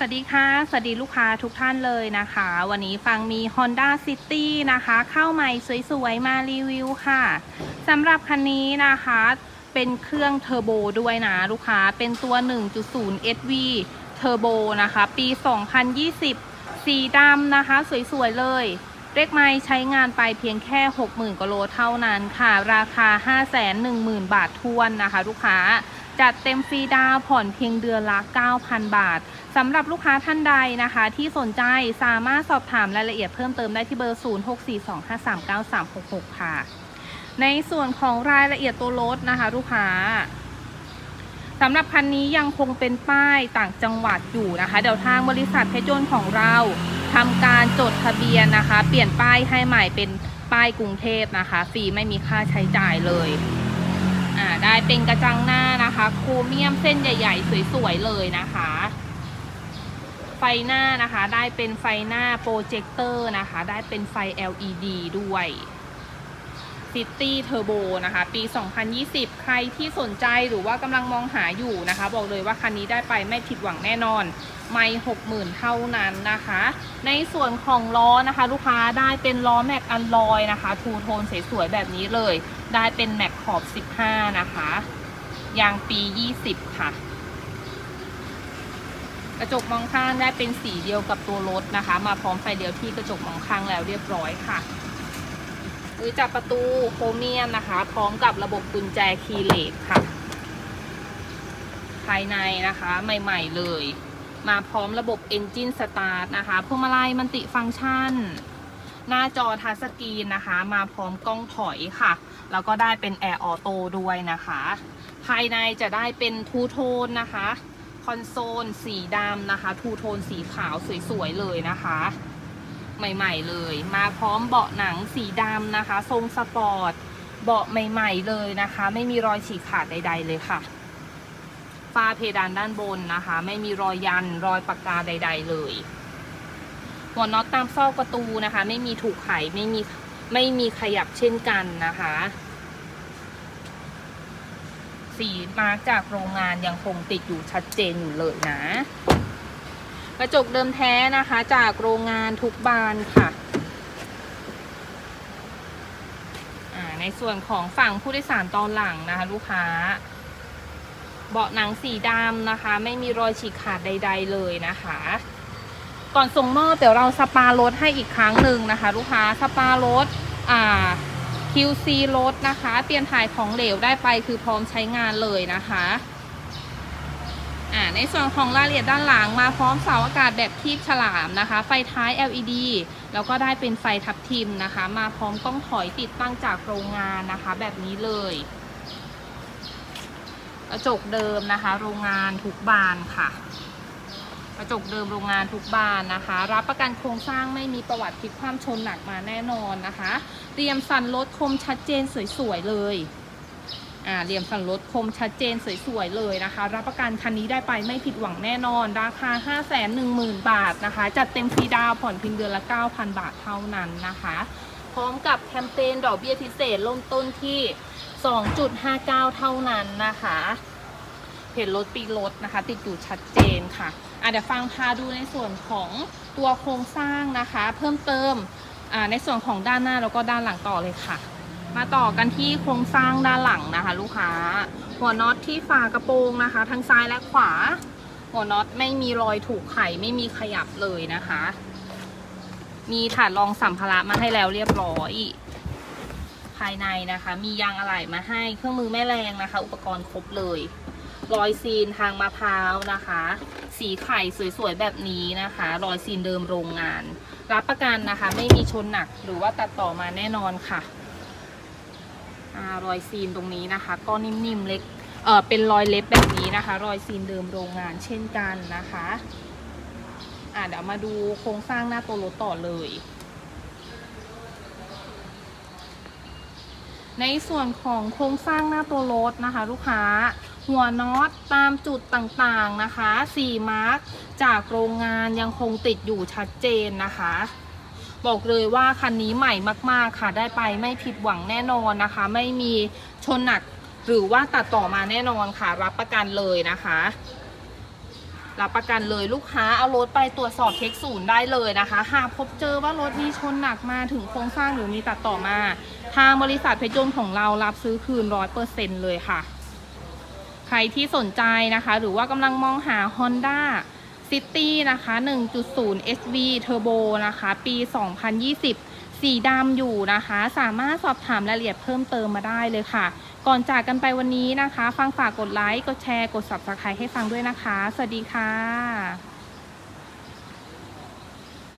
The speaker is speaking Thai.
สวัสดีค่ะ สวัสดีลูกค้าทุกท่านเลยนะคะ วันนี้ฟังมี Honda City นะคะ เข้าใหม่สวยๆ มารีวิวค่ะสำหรับคันนี้นะคะเป็นเครื่องเทอร์โบด้วยนะลูกค้าเป็นตัว 1.0 SV เทอร์โบนะคะ ปี 2020 สีดำนะคะ สวยๆ เลยเลขไม้ใช้งานไปเพียงแค่ 60,000กว่าโลเท่านั้นค่ะ ราคา 510,000 บาททวนนะคะ ลูกค้า จัดเต็มฟรีดาวผ่อนเพียงเดือนละ 9,000 บาทสำหรับลูกค้าท่านใดนะคะ ที่สนใจสามารถสอบถามรายละเอียดเพิ่มเติมได้ที่เบอร์ 0642539366 ค่ะ ในส่วนของรายละเอียดตัวรถนะคะ ลูกค้าสำหรับคันนี้ยังคงเป็นป้ายต่างจังหวัดอยู่นะคะ เดี๋ยวทางบริษัทเพชรยนต์ของเราทำการจดทะเบียนนะคะ เปลี่ยนป้ายให้ใหม่เป็นป้ายกรุงเทพนะคะฟรีไม่มีค่าใช้จ่ายเลย อ่าได้เป็นกระจังหน้านะคะ โครเมียมเส้นใหญ่ ๆ สวย ๆ เลยนะคะ ไฟหน้านะคะ ได้เป็นไฟหน้าโปรเจคเตอร์นะคะ ได้เป็นไฟ LED ด้วย City Turbo นะคะ ปี 2020 ใครที่สนใจหรือว่ากำลังมองหาอยู่นะคะ บอกเลยว่าคันนี้ได้ไปไม่ผิดหวังแน่นอน ไม่60,000เท่านั้นนะคะ ในส่วนของล้อนะคะ ลูกค้าได้เป็นล้อแม็กอันลอยนะคะ ทูโทนสวยๆแบบนี้เลย ได้เป็นแม็กขอบ 15 นะคะ ยางปี 20 ค่ะกระจกมองข้างได้เป็นสีเดียวกับตัวรถนะคะ มาพร้อมไฟเดียวที่กระจกมองข้างแล้วเรียบร้อยค่ะ หรือจับประตูโครเมียมนะคะ พร้อมกับระบบกุญแจคีย์เลสค่ะ ภายในนะคะใหม่ๆเลย มาพร้อมระบบ Engine Start นะคะพวงมาลัยมันติฟังก์ชัน หน้าจอทัชสกรีนนะคะ มาพร้อมกล้องถอยค่ะ แล้วก็ได้เป็นแอร์ออโต้ด้วยนะคะ ภายในจะได้เป็นทูโทนนะคะคอนโซลสีดำนะคะทูโทนสีขาวสวยๆเลยนะคะ ใหม่ๆเลย มาพร้อมเบาะหนังสีดำนะคะ ทรงสปอร์ต เบาะใหม่ๆเลยนะคะ ไม่มีรอยฉีกขาดใด ๆ เลยค่ะฝ้าเพดานด้านบนนะคะ ไม่มีรอยยันรอยปากกาใด ๆ เลยหัวน็อตตามซอกประตูนะคะ ไม่มีถูกไขไม่มีไม่มีขยับเช่นกันนะคะ สีมาร์กจากโรงงานยังคงติดอยู่ชัดเจนอยู่เลยนะ กระจกเดิมแท้นะคะจากโรงงานทุกบานค่ะในส่วนของฝั่งผู้โดยสารตอนหลังนะคะ ลูกค้า เบาะหนังสีดำนะคะ ไม่มีรอยฉีกขาดใด ๆ เลยนะคะ ก่อนส่งมอบเดี๋ยวเราสปารถให้อีกครั้งหนึ่งนะคะ ลูกค้าสปารถอ่า QC รถนะคะ เปลี่ยนถ่ายของเหลวได้ไปคือพร้อมใช้งานเลยนะคะ อ่าในส่วนของรายละเอียดด้านหลังมาพร้อมเสาอากาศแบบคีบฉลามนะคะ ไฟท้าย LED แล้วก็ได้เป็นไฟทับทิมนะคะ มาพร้อมกล้องถอยติดตั้งจากโรงงานนะคะ แบบนี้เลยกระจกเดิมนะคะ โรงงานทุกบานค่ะกระจกเดิมโรงงานทุกบานนะคะ รับประกันโครงสร้างไม่มีประวัติพลิกคว่ำชนหนักมาแน่นอนนะคะ เตรียมสันรถคมชัดเจนสวยๆเลย อ่าเรียมสันรถคมชัดเจนสวยๆเลยนะคะ รับประกันคันนี้ได้ไปไม่ผิดหวังแน่นอน ราคา 5 1 0 0 0 0 บาทนะคะ จัดเต็มฟรีดาวผ่อนเพียงเดือนละ 9,000 บาทเท่านั้นนะคะ พร้อมกับแคมเปญดอกเบี้ยพิเศษเริ่มต้นที่ 2.59 เท่านั้นนะคะเห็นรถปีรถนะคะ ติดอยู่ชัดเจนค่ะอะเดี๋ยวฟังพาดูในส่วนของตัวโครงสร้างนะคะ เพิ่มเติมในส่วนของด้านหน้าแล้วก็ด้านหลังต่อเลยค่ะ มาต่อกันที่โครงสร้างด้านหลังนะคะ ลูกค้า หัวน็อตที่ฝากระโปรงนะคะ ทั้งซ้ายและขวา หัวน็อตไม่มีรอยถูกไขไม่มีขยับเลยนะคะ มีถาดรองสัมภาระมาให้แล้วเรียบร้อย ภายในนะคะ มียางอะไหล่มาให้เครื่องมือแม่แรงนะคะ อุปกรณ์ครบเลยรอยซีนทางมะพร้าวนะคะ สีไข่สวยๆแบบนี้นะคะ รอยซีนเดิมโรงงาน รับประกันนะคะ ไม่มีชนหนักหรือว่าตัดต่อมาแน่นอนค่ะ รอยซีนตรงนี้นะคะ ก็นิ่มๆเล็กเออเป็นรอยเล็บแบบนี้นะคะ รอยซีนเดิมโรงงานเช่นกันนะคะอ่าเดี๋ยวมาดูโครงสร้างหน้าตัวรถต่อเลย ในส่วนของโครงสร้างหน้าตัวรถนะคะ ลูกค้าหัวน็อตตามจุดต่างๆนะคะ 4 มาร์กจากโรงงานยังคงติดอยู่ชัดเจนนะคะ บอกเลยว่าคันนี้ใหม่มากๆค่ะ ได้ไปไม่ผิดหวังแน่นอนนะคะ ไม่มีชนหนักหรือว่าตัดต่อมาแน่นอนค่ะ รับประกันเลยนะคะรับประกันเลยลูกค้าเอารถไปตรวจสอบเช็คศูนย์ได้เลยนะคะ หากพบเจอว่ารถมีชนหนักมาถึงโครงสร้างหรือมีตัดต่อมา ทางบริษัทเพชรยนต์ของเรารับซื้อคืนร้อยเปอร์เซ็นเลยค่ะ ใครที่สนใจนะคะ หรือว่ากำลังมองหา Honda City นะคะ 1.0 SV Turbo นะคะ ปี 2020 สีดำอยู่นะคะ สามารถสอบถามรายละเอียดเพิ่มเติมมาได้เลยค่ะ ก่อนจากกันไปวันนี้นะคะ ฟังฝากกดไลค์ กดแชร์ กด Subscribe ให้ฟังด้วยนะคะ สวัสดีค่ะ